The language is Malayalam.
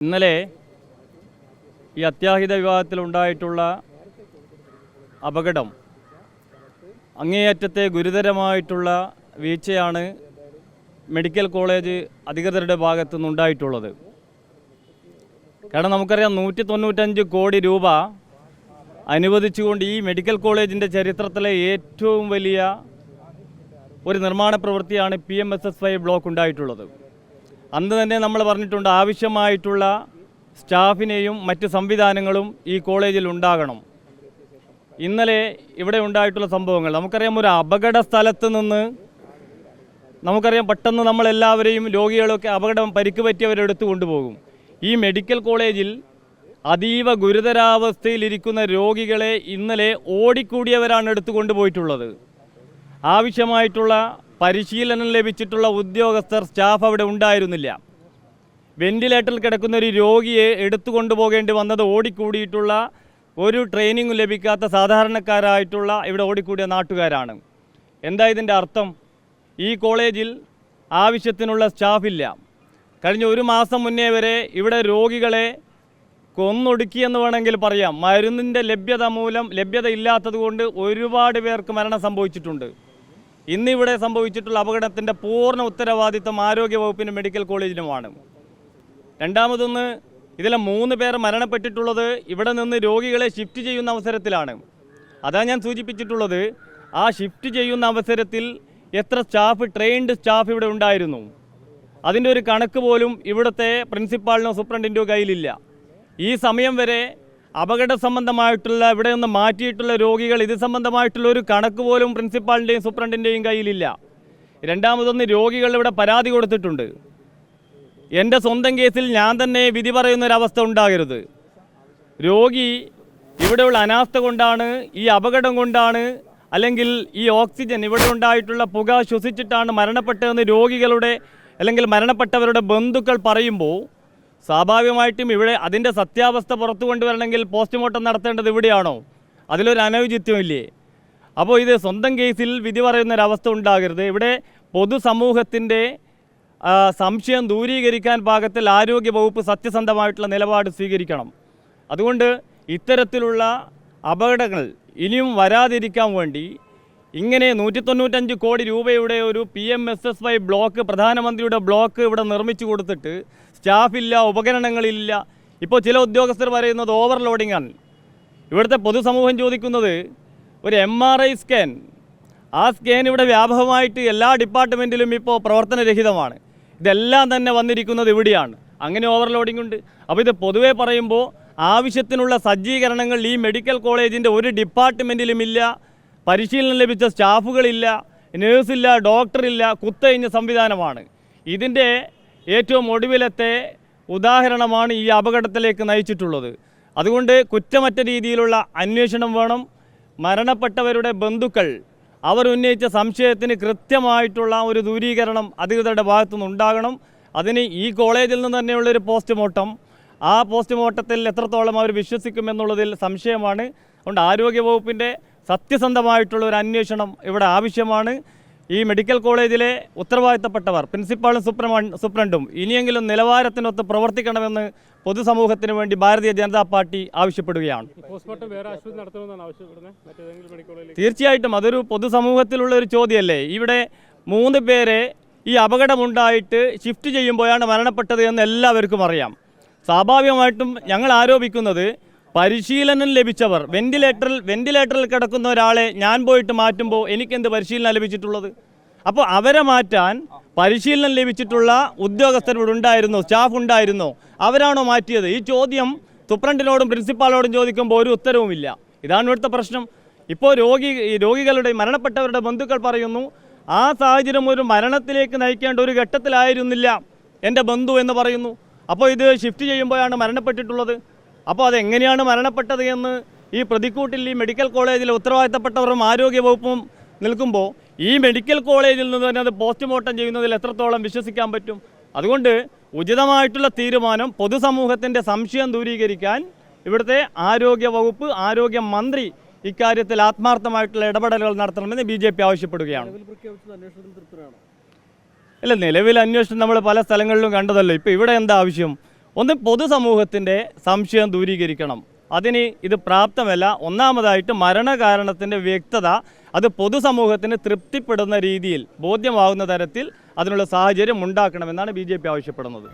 ഇന്നലെ ഈ അത്യാഹിത വിവാഹത്തിലുണ്ടായിട്ടുള്ള അപകടം അങ്ങേയറ്റത്തെ ഗുരുതരമായിട്ടുള്ള വീഴ്ചയാണ് മെഡിക്കൽ കോളേജ് അധികൃതരുടെ ഭാഗത്തു നിന്നുണ്ടായിട്ടുള്ളത് കാരണം നമുക്കറിയാം നൂറ്റി തൊണ്ണൂറ്റഞ്ച് കോടി രൂപ അനുവദിച്ചുകൊണ്ട് ഈ മെഡിക്കൽ കോളേജിന്റെ ചരിത്രത്തിലെ ഏറ്റവും വലിയ ഒരു നിർമ്മാണ പ്രവൃത്തിയാണ് P M S S Y block ഉണ്ടായിട്ടുള്ളത്. അന്ന് തന്നെ നമ്മൾ പറഞ്ഞിട്ടുണ്ട് ആവശ്യമായിട്ടുള്ള സ്റ്റാഫിനെയും മറ്റ് സംവിധാനങ്ങളും ഈ കോളേജിൽ ഉണ്ടാകണം. ഇന്നലെ ഇവിടെ ഉണ്ടായിട്ടുള്ള സംഭവങ്ങൾ നമുക്കറിയാം ഒരു അപകട സ്ഥലത്ത് നിന്ന് നമുക്കറിയാം പെട്ടെന്ന് നമ്മളെല്ലാവരെയും രോഗികളൊക്കെ അപകടം പരിക്ക് പറ്റിയവരെടുത്ത് കൊണ്ടുപോകും. ഈ മെഡിക്കൽ കോളേജിൽ അതീവ ഗുരുതരാവസ്ഥയിലിരിക്കുന്ന രോഗികളെ ഇന്നലെ ഓടിക്കൂടിയവരാണ് എടുത്തു കൊണ്ടുപോയിട്ടുള്ളത്. ആവശ്യമായിട്ടുള്ള പരിശീലനം ലഭിച്ചിട്ടുള്ള ഉദ്യോഗസ്ഥർ സ്റ്റാഫ് അവിടെ ഉണ്ടായിരുന്നില്ല. വെന്റിലേറ്ററിൽ കിടക്കുന്ന ഒരു രോഗിയെ എടുത്തു കൊണ്ടുപോകേണ്ടി വന്നത് ഓടിക്കൂടിയിട്ടുള്ള ഒരു ട്രെയിനിങ്ങും ലഭിക്കാത്ത സാധാരണക്കാരായിട്ടുള്ള ഇവിടെ ഓടിക്കൂടിയ നാട്ടുകാരാണ്. എന്താ ഇതിന്റെ അർത്ഥം? ഈ കോളേജിൽ ആവശ്യത്തിനുള്ള സ്റ്റാഫില്ല കഴിഞ്ഞ ഒരു മാസം മുന്നേ വരെ ഇവിടെ രോഗികളെ കൊന്നൊടുക്കിയെന്ന് വേണമെങ്കിൽ പറയാം. മരുന്നിന്റെ ലഭ്യത മൂലം ലഭ്യത ഇല്ലാത്തത് കൊണ്ട് ഒരുപാട് പേർക്ക് മരണം സംഭവിച്ചിട്ടുണ്ട്. ഇന്നിവിടെ സംഭവിച്ചിട്ടുള്ള അപകടത്തിന്റെ പൂർണ ആരോഗ്യ വകുപ്പിനും മെഡിക്കൽ കോളേജിനുമാണ്. രണ്ടാമതൊന്ന് ഇതിലെ മൂന്ന് പേർ മരണപ്പെട്ടിട്ടുള്ളത് ഇവിടെ നിന്ന് രോഗികളെ ഷിഫ്റ്റ് ചെയ്യുന്ന അവസരത്തിലാണ്. അതാണ് ഞാൻ സൂചിപ്പിച്ചിട്ടുള്ളത് ആ ഷിഫ്റ്റ് ചെയ്യുന്ന അവസരത്തിൽ എത്ര സ്റ്റാഫ് ട്രെയിൻഡ് സ്റ്റാഫ് ഇവിടെ ഉണ്ടായിരുന്നു. അതിന്റെ ഒരു കണക്ക് പോലും ഇവിടുത്തെ പ്രിൻസിപ്പാളിനോ സൂപ്രണ്ടിന്റെയോ കയ്യിലില്ല. ഈ സമയം വരെ അപകട സംബന്ധമായിട്ടുള്ള ഇവിടെ നിന്ന് മാറ്റിയിട്ടുള്ള രോഗികൾ ഇത് സംബന്ധമായിട്ടുള്ള ഒരു കണക്ക് പോലും പ്രിൻസിപ്പാളിന്റെയും സൂപ്രണ്ടിന്റെയും കയ്യിലില്ല. രണ്ടാമതൊന്ന് രോഗികൾ ഇവിടെ പരാതി കൊടുത്തിട്ടുണ്ട്. എന്റെ സ്വന്തം കേസിൽ ഞാൻ തന്നെ വിധി പറയുന്നൊരവസ്ഥ ഉണ്ടാകരുത്. രോഗി ഇവിടെയുള്ള അനാസ്ഥ കൊണ്ടാണ് ഈ അപകടം കൊണ്ടാണ് അല്ലെങ്കിൽ ഈ ഓക്സിജൻ ഇവിടെ ഉണ്ടായിട്ടുള്ള പുക ശ്വസിച്ചിട്ടാണ് മരണപ്പെട്ടതെന്ന് രോഗികളുടെ അല്ലെങ്കിൽ മരണപ്പെട്ടവരുടെ ബന്ധുക്കൾ പറയുമ്പോൾ സ്വാഭാവികമായിട്ടും ഇവിടെ അതിന്റെ സത്യാവസ്ഥ പുറത്തു കൊണ്ടുവരണമെങ്കിൽ പോസ്റ്റ്മോർട്ടം നടത്തേണ്ടത് ഇവിടെയാണോ? അതിലൊരു അനൗചിത്യമില്ലേ അപ്പോൾ ഇത് സ്വന്തം കേസിൽ വിധി പറയുന്നൊരവസ്ഥ ഉണ്ടാകരുത്. ഇവിടെ പൊതുസമൂഹത്തിന്റെ സംശയം ദൂരീകരിക്കാൻ പാകത്തിൽ ആരോഗ്യ വകുപ്പ് സത്യസന്ധമായിട്ടുള്ള നിലപാട് സ്വീകരിക്കണം. അതുകൊണ്ട് ഇത്തരത്തിലുള്ള അപകടങ്ങൾ ഇനിയും വരാതിരിക്കാൻ വേണ്ടി ഇങ്ങനെ നൂറ്റി തൊണ്ണൂറ്റഞ്ച് കോടി രൂപയുടെ ഒരു P M S S Y block പ്രധാനമന്ത്രിയുടെ ബ്ലോക്ക് ഇവിടെ നിർമ്മിച്ചു കൊടുത്തിട്ട് സ്റ്റാഫില്ല ഉപകരണങ്ങളില്ല. ഇപ്പോൾ ചില ഉദ്യോഗസ്ഥർ പറയുന്നത് ഓവർലോഡിംഗ് ആണ്. ഇവിടുത്തെ പൊതുസമൂഹം ചോദിക്കുന്നത് ഒരു എം ആർ ഐ സ്കാൻ ആ സ്കാൻ ഇവിടെ വ്യാപകമായിട്ട് എല്ലാ ഡിപ്പാർട്ട്മെന്റിലും ഇപ്പോൾ പ്രവർത്തനരഹിതമാണ്. ഇതെല്ലാം തന്നെ വന്നിരിക്കുന്നത് ഇവിടെയാണ്. അങ്ങനെ ഓവർലോഡിംഗ് ഉണ്ട്. അപ്പോൾ ഇത് പൊതുവേ പറയുമ്പോൾ ആവശ്യത്തിനുള്ള സജ്ജീകരണങ്ങൾ ഈ മെഡിക്കൽ കോളേജിന്റെ ഒരു ഡിപ്പാർട്ട്മെന്റിലും ഇല്ല. പരിശീലനം ലഭിച്ച സ്റ്റാഫുകളില്ല നേഴ്സില്ല ഡോക്ടറില്ല കുത്തഴിഞ്ഞ സംവിധാനമാണ്. ഇതിന്റെ ഏറ്റവും ഒടുവിലത്തെ ഉദാഹരണമാണ് ഈ അപകടത്തിലേക്ക് നയിച്ചിട്ടുള്ളത്. അതുകൊണ്ട് കുറ്റമറ്റ രീതിയിലുള്ള അന്വേഷണം വേണം. മരണപ്പെട്ടവരുടെ ബന്ധുക്കൾ അവർ ഉന്നയിച്ച സംശയത്തിന് കൃത്യമായിട്ടുള്ള ഒരു ദൂരീകരണം അധികൃതരുടെ ഭാഗത്തുനിന്ന് ഉണ്ടാകണം. അതിന് ഈ കോളേജിൽ നിന്ന് തന്നെയുള്ളൊരു പോസ്റ്റ്മോർട്ടം. ആ പോസ്റ്റ്മോർട്ടത്തിൽ എത്രത്തോളം അവർ വിശ്വസിക്കുമെന്നുള്ളതിൽ സംശയമാണ്. അതുകൊണ്ട് ആരോഗ്യവകുപ്പിന്റെ സത്യസന്ധമായിട്ടുള്ള ഒരു അന്വേഷണം ഇവിടെ ആവശ്യമാണ്. ഈ മെഡിക്കൽ കോളേജിലെ ഉത്തരവാദിത്തപ്പെട്ടവർ പ്രിൻസിപ്പാളും സൂപ്രമ സൂപ്രണ്ടും ഇനിയെങ്കിലും നിലവാരത്തിനൊത്ത് പ്രവർത്തിക്കണമെന്ന് പൊതുസമൂഹത്തിന് വേണ്ടി ഭാരതീയ ജനതാ പാർട്ടി ആവശ്യപ്പെടുകയാണ്. തീർച്ചയായിട്ടും അതൊരു പൊതുസമൂഹത്തിലുള്ള ഒരു ചോദ്യമല്ലേ? ഇവിടെ മൂന്ന് പേരെ ഈ അപകടമുണ്ടായിട്ട് ഷിഫ്റ്റ് ചെയ്യുമ്പോഴാണ് മരണപ്പെട്ടത് എന്ന് എല്ലാവർക്കും അറിയാം. സ്വാഭാവികമായിട്ടും ഞങ്ങൾ ആരോപിക്കുന്നത് പരിശീലനം ലഭിച്ചവർ. വെന്റിലേറ്ററിൽ വെന്റിലേറ്ററിൽ കിടക്കുന്ന ഒരാളെ ഞാൻ പോയിട്ട് മാറ്റുമ്പോൾ എനിക്കെന്ത് പരിശീലനം ലഭിച്ചിട്ടുള്ളത്? അപ്പോൾ അവരെ മാറ്റാൻ പരിശീലനം ലഭിച്ചിട്ടുള്ള ഉദ്യോഗസ്ഥരോട് ഉണ്ടായിരുന്നു സ്റ്റാഫ് ഉണ്ടായിരുന്നു. അവരാണോ മാറ്റിയത്? ഈ ചോദ്യം സൂപ്രണ്ടിനോടും പ്രിൻസിപ്പാളോടും ചോദിക്കുമ്പോൾ ഒരു ഉത്തരവുമില്ല. ഇതാണ് ഇവിടുത്തെ പ്രശ്നം. ഇപ്പോൾ രോഗി രോഗികളുടെ മരണപ്പെട്ടവരുടെ ബന്ധുക്കൾ പറയുന്നു ആ സാഹചര്യം ഒരു മരണത്തിലേക്ക് നയിക്കേണ്ട ഒരു ഘട്ടത്തിലായിരുന്നില്ല എന്റെ ബന്ധു എന്ന് പറയുന്നു. അപ്പോൾ ഇത് ഷിഫ്റ്റ് ചെയ്യുമ്പോഴാണ് മരണപ്പെട്ടിട്ടുള്ളത്. അപ്പോൾ അതെങ്ങനെയാണ് മരണപ്പെട്ടത് എന്ന് ഈ പ്രതിക്കൂട്ടിൽ ഈ മെഡിക്കൽ കോളേജിലെ ഉത്തരവാദിത്തപ്പെട്ടവരും ആരോഗ്യ വകുപ്പും നിൽക്കുമ്പോൾ ഈ മെഡിക്കൽ കോളേജിൽ നിന്ന് തന്നെ അത് പോസ്റ്റ്മോർട്ടം ചെയ്യുന്നതിൽ എത്രത്തോളം വിശ്വസിക്കാൻ പറ്റും? അതുകൊണ്ട് ഉചിതമായിട്ടുള്ള തീരുമാനം പൊതുസമൂഹത്തിന്റെ സംശയം ദൂരീകരിക്കാൻ ഇവിടുത്തെ ആരോഗ്യ വകുപ്പ് ആരോഗ്യ മന്ത്രി ഇക്കാര്യത്തിൽ ആത്മാർത്ഥമായിട്ടുള്ള ഇടപെടലുകൾ നടത്തണമെന്ന് ബി ജെ പി ആവശ്യപ്പെടുകയാണ്. ഇല്ല നിലവിൽ അന്വേഷണം നമ്മൾ പല സ്ഥലങ്ങളിലും കണ്ടതല്ലോ? ഇപ്പോൾ ഇവിടെ എന്താ ആവശ്യം ഒന്ന് പൊതുസമൂഹത്തിന്റെ സംശയം ദൂരീകരിക്കണം. അതിന് ഇത് പ്രാപ്തമല്ല. ഒന്നാമതായിട്ട് മരണകാരണത്തിന്റെ വ്യക്തത അത് പൊതുസമൂഹത്തിന് തൃപ്തിപ്പെടുന്ന രീതിയിൽ ബോധ്യമാകുന്ന തരത്തിൽ അതിനുള്ള സാഹചര്യം ഉണ്ടാക്കണമെന്നാണ് ബി ആവശ്യപ്പെടുന്നത്.